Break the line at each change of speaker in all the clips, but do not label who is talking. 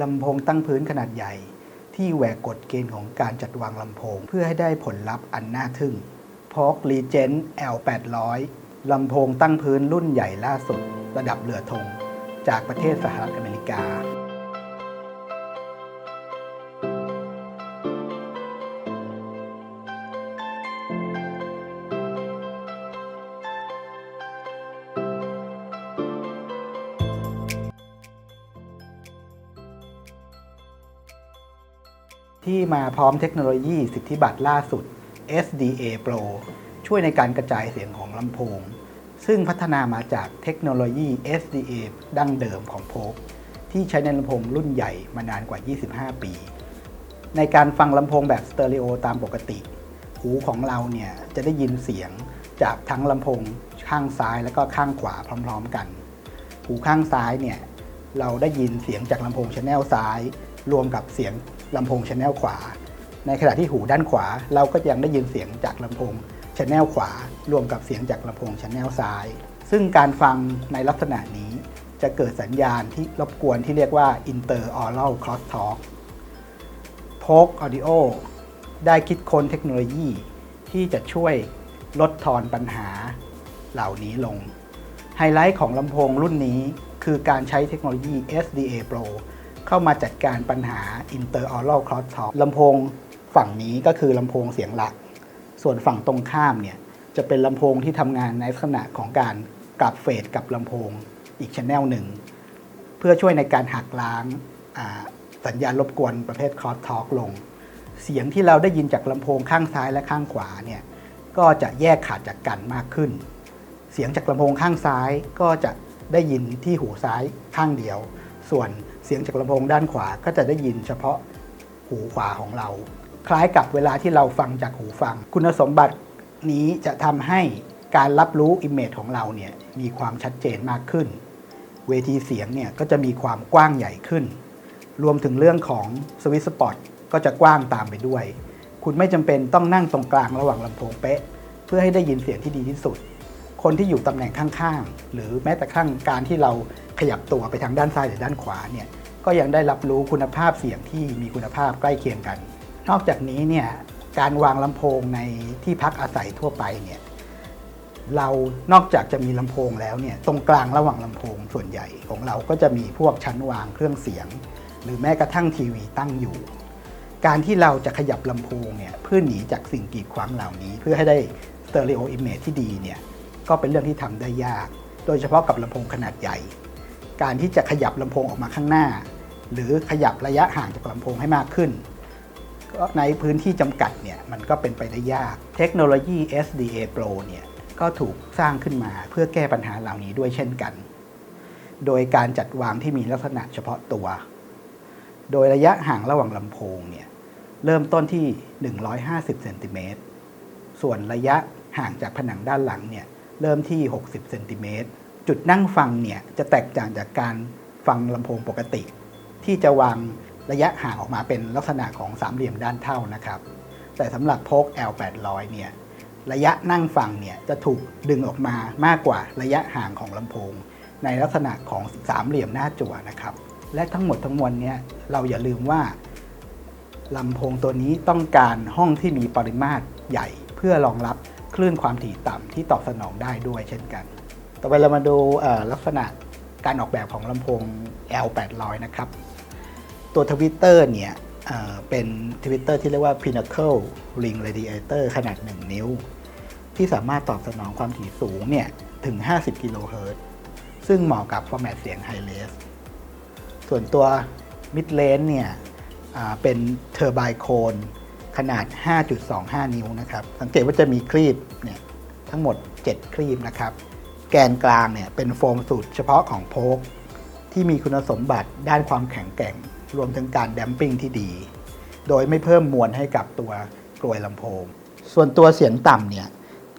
ลำโพงตั้งพื้นขนาดใหญ่ ที่แหวกกฎเกณฑ์ของการจัดวางลำโพง เพื่อให้ได้ผลลัพธ์อันน่าทึ่งพก Regent L800 ลำโพงตั้งพื้นรุ่นใหญ่ล่าสุด ระดับเรือธงจากประเทศสหรัฐอเมริกา ที่มาพร้อมเทคโนโลยีสิทธิบัตรล่าสุด SDA Pro ช่วยในการกระจายเสียงของลำโพง ซึ่งพัฒนามาจากเทคโนโลยี SDA ดั้งเดิมของโพกที่ใช้ในลำโพงรุ่นใหญ่มานานกว่า 25 ปี ในการฟังลำโพงแบบสเตอริโอตามปกติ หูของเราเนี่ยจะได้ยินเสียงจากทั้งลำโพงข้างซ้ายและก็ข้างขวาพร้อม ๆ กัน หูข้างซ้ายเนี่ยเราได้ยินเสียงจากลำโพงชแนลซ้าย รวมกับเสียงลำโพงชแนลขวา ในขณะที่หูด้านขวา เราก็ยังได้ยินเสียงจากลำโพงชแนลขวา รวมกับเสียงจากลำโพงชแนลซ้าย ซึ่งการฟังในลักษณะนี้จะเกิดสัญญาณที่รบกวนที่เรียกว่า inter oral crosstalk โพก Audio ได้คิดค้นเทคโนโลยีที่จะช่วยลดทอนปัญหาเหล่านี้ลง ไฮไลท์ของลำโพงรุ่นนี้คือการใช้เทคโนโลยี SDA Pro เข้ามาจัดการปัญหา Inter Oral Crosstalk ลำโพงฝั่งนี้ก็คือลำโพงเสียงหลัก ส่วนฝั่งตรงข้ามเนี่ยจะเป็นลำโพงที่ทำงานในลักษณะของการกลับเฟสกับลำโพงอีกชแนลหนึ่ง เพื่อช่วยในการหักล้างสัญญาณรบกวนประเภท cross talk ลง เสียงที่เราได้ยินจากลำโพงข้างซ้ายและข้างขวาเนี่ยก็จะแยกขาดจากกันมากขึ้น เสียงจากลำโพงข้างซ้ายก็จะได้ยินที่หูซ้ายข้างเดียว ส่วนเสียงจากลำโพงด้านขวาก็จะได้ยินเฉพาะหูขวาของเรา คล้ายกับเวลาที่เราฟังจากหูฟัง คุณสมบัตินี้จะทำให้การรับรู้อิมเมจของเราเนี่ยมีความชัดเจนมากขึ้น เวทีเสียงเนี่ยก็จะมีความกว้างใหญ่ขึ้น รวมถึงเรื่องของสวิตสปอตก็จะกว้างตามไปด้วย คุณไม่จำเป็นต้องนั่งตรงกลางระหว่างลำโพงเป๊ะ เพื่อให้ได้ยินเสียงที่ดีที่สุด คนที่อยู่ตำแหน่งข้างๆหรือแม้แต่ข้างการที่เราขยับตัวไปทางด้านซ้ายหรือด้านขวาเนี่ยก็ยังได้รับรู้คุณภาพเสียงที่มีคุณภาพใกล้เคียงกัน นอกจากนี้เนี่ยการวางลำโพงในที่พักอาศัยทั่วไปเนี่ยเรานอกจากจะมีลำโพงแล้วเนี่ยตรงกลางระหว่างลำโพงส่วนใหญ่ของเราก็จะมีพวกชั้นวางเครื่องเสียง หรือแม้กระทั่งทีวีตั้งอยู่ การที่เราจะขยับลำโพงเนี่ยเพื่อหนีจากสิ่งกีดขวางเหล่านี้ เพื่อให้ได้สเตอริโออิมเมจที่ดีเนี่ย ก็เป็นเรื่องที่ทำได้ยาก โดยเฉพาะกับลำโพงขนาดใหญ่ การที่จะขยับลำโพงออกมาข้างหน้า หรือขยับระยะห่างจากลำโพงให้มากขึ้นในพื้นที่จำกัดเนี่ยมันก็เป็นไปได้ยาก เทคโนโลยี SDA Pro เนี่ยก็ถูกสร้างขึ้นมาเพื่อแก้ปัญหาเหล่านี้ด้วยเช่นกัน โดยการจัดวางที่มีลักษณะเฉพาะตัว โดยระยะห่างระหว่างลำโพงเนี่ยเริ่มต้นที่ 150เซนติเมตร ส่วนระยะห่างจากผนังด้านหลังเนี่ย เริ่มที่ 60เซนติเมตรจุดนั่งฟังเนี่ยจะแตกต่างจากการฟังลำโพงปกติ ที่จะวางระยะห่างออกมาเป็นลักษณะของสามเหลี่ยมด้านเท่านะครับ แต่สำหรับโพก L800 เนี่ยระยะนั่งฟังเนี่ยจะถูกดึงออกมามากกว่าระยะห่างของลำโพง ในลักษณะของสามเหลี่ยมหน้าจั่วนะครับ และทั้งหมดทั้งมวลเนี่ยเราอย่าลืมว่าลำโพงตัวนี้ต้องการห้องที่มีปริมาตรใหญ่เพื่อรองรับ คลื่นความถี่ต่ำที่ตอบสนองได้ด้วยเช่นกัน ต่อไปเรามาดูลักษณะการออกแบบของลำโพง L800 นะครับ ตัวทวิตเตอร์เนี่ยเเป็นทวิตเตอร์ที่เรียกว่า Pinnacle Ring Radiator ขนาด 1 นิ้ว ที่สามารถตอบสนองความถี่สูงเนี่ยถึง 50 กิโลเฮิรตซ์ซึ่งเหมาะกับฟอร์แมตเสียงไฮเลสส่วนตัว Mid Range เนี่ยเป็นเทอร์ไบโคน ขนาด 5.25 นิ้วนะครับ สังเกตว่าจะมีครีบเนี่ยทั้งหมด 7ครีบนะครับ แกนกลางเนี่ยเป็นโฟมสูตรเฉพาะของโพกที่มีคุณสมบัติด้านความแข็งแกร่ง รวมถึงการแดมปิ้งที่ดี โดยไม่เพิ่มมวลให้กับตัวกลวยลำโพง ส่วนตัวเสียงต่ำเนี่ย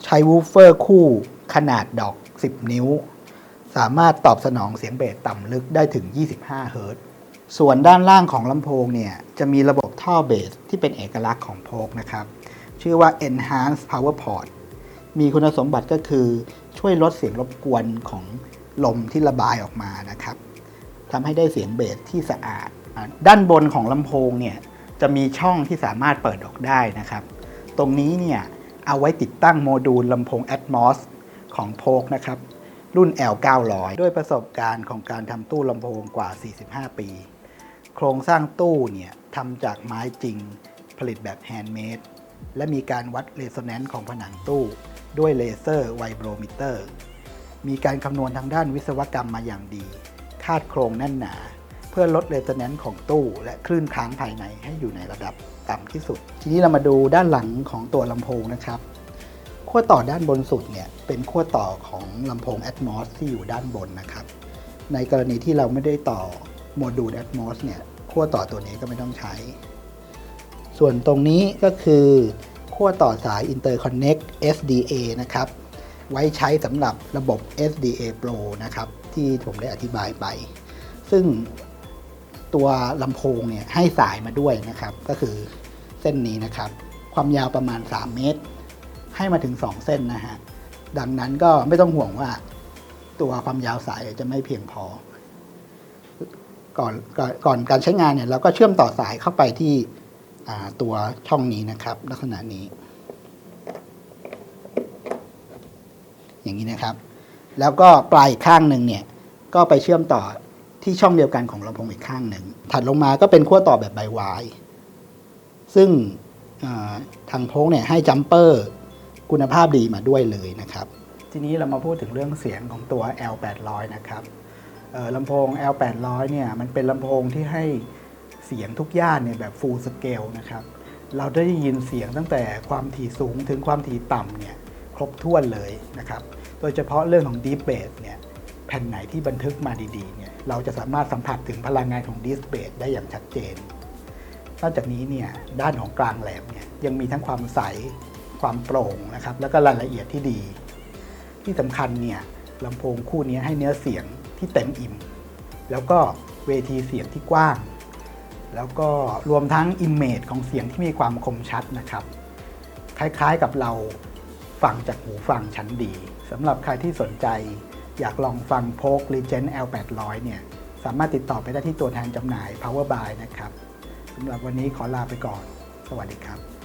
ใช้วูฟเฟอร์คู่ขนาดดอก 10 นิ้ว สามารถตอบสนองเสียงเบสต่ำลึกได้ถึง 25 เฮิรตซ์ ส่วนด้านล่างของลำโพงเนี่ยจะมีระบบท่อเบสที่เป็นเอกลักษณ์ของโพกนะครับ ชื่อว่า Enhanced Power Port มีคุณสมบัติก็คือช่วยลดเสียงรบกวนของลมที่ระบายออกมานะครับทำให้ได้เสียงเบสที่สะอาด ด้านบนของลำโพงเนี่ยจะมีช่องที่สามารถเปิดออกได้นะครับ ตรงนี้เนี่ยเอาไว้ติดตั้งโมดูลลำโพง Atmos ของโพกนะครับ รุ่น L 900 ด้วยประสบการณ์ของการทำตู้ลำโพงกว่า 45 ปี โครงสร้างตู้เนี่ยทำจากไม้จริง ผลิตแบบแฮนด์เมดและมีการวัดเรโซแนนซ์ของผนังตู้ ด้วยเลเซอร์ไวโบรมิเตอร์ มีการคำนวณทางด้านวิศวกรรมมาอย่างดี คาดโครงแน่นหนา เพื่อลดเรโซแนนซ์ของตู้ และคลื่นค้างภายในให้อยู่ในระดับต่ำที่สุด ทีนี้เรามาดูด้านหลังของตัวลำโพงนะครับขั้วต่อด้านบนสุดเนี่ยเป็นขั้วต่อของลำโพง Atmos ที่อยู่ด้านบนนะครับ ในกรณีที่เราไม่ได้ต่อ โมดูล Atmos เนี่ยขั้วต่อตัวนี้ก็ไม่ต้องใช้ ส่วนตรงนี้ก็คือขั้วต่อสาย Interconnect SDA นะครับ ไว้ใช้สำหรับระบบ SDA Pro นะครับ ที่ผมได้อธิบายไป ซึ่งตัวลำโพงเนี่ยให้สายมาด้วยนะครับ ก็คือเส้นนี้นะครับ ความยาวประมาณ 3 เมตร ให้มาถึง 2 เส้นนะฮะ ดังนั้นก็ไม่ต้องห่วงว่าตัวความยาวสายจะไม่เพียงพอ ก่อนก่อนก่อนการใช้งานเนี่ยเราก็เชื่อมต่อสายเข้าไปที่ตัวช่องนี้นะครับ ลักษณะนี้ อย่างนี้นะครับ แล้วก็ปลายข้างหนึ่งเนี่ยก็ไปเชื่อมต่อที่ช่องเดียวกันของลำโพงอีกข้างหนึ่งถัดลงมาก็เป็นขั้วต่อแบบไบวายซึ่งทางโพกเนี่ยให้จัมเปอร์คุณภาพดีมาด้วยเลยนะครับ ทีนี้เรามาพูดถึงเรื่องเสียงของตัว L800 นะครับ ลำโพง L800 เนี่ย มันเป็นลำโพงที่ให้เสียงทุกย่านเนี่ยแบบ full scale นะครับ เราได้ยินเสียงตั้งแต่ความถี่สูงถึงความถี่ต่ำเนี่ยครบถ้วนเลยนะครับ โดยเฉพาะเรื่องของ deep bass เนี่ยแผ่นไหนที่บันทึกมาดีๆเนี่ยเราจะสามารถสัมผัสถึงพลังงานของ deep bass ได้อย่างชัดเจน นอกจากนี้เนี่ยด้านของกลางแหลมเนี่ยยังมีทั้งความใสความโปร่งนะครับแล้วก็รายละเอียดที่ดี ที่สำคัญเนี่ยลำโพงคู่นี้ให้เนื้อเสียง ที่เต็มอิ่ม แล้วก็เวทีเสียงที่กว้าง แล้วก็รวมทั้งอิมเมจของเสียงที่มีความคมชัดนะครับ คล้ายๆกับเราฟังจากหูฟังชั้นดีสำหรับใครที่สนใจ อยากลองฟังโพก Legend L800 เนี่ยสามารถติดต่อไปได้ที่ตัวแทนจำหน่าย Power Buy นะครับสำหรับวันนี้ขอลาไปก่อน สวัสดีครับ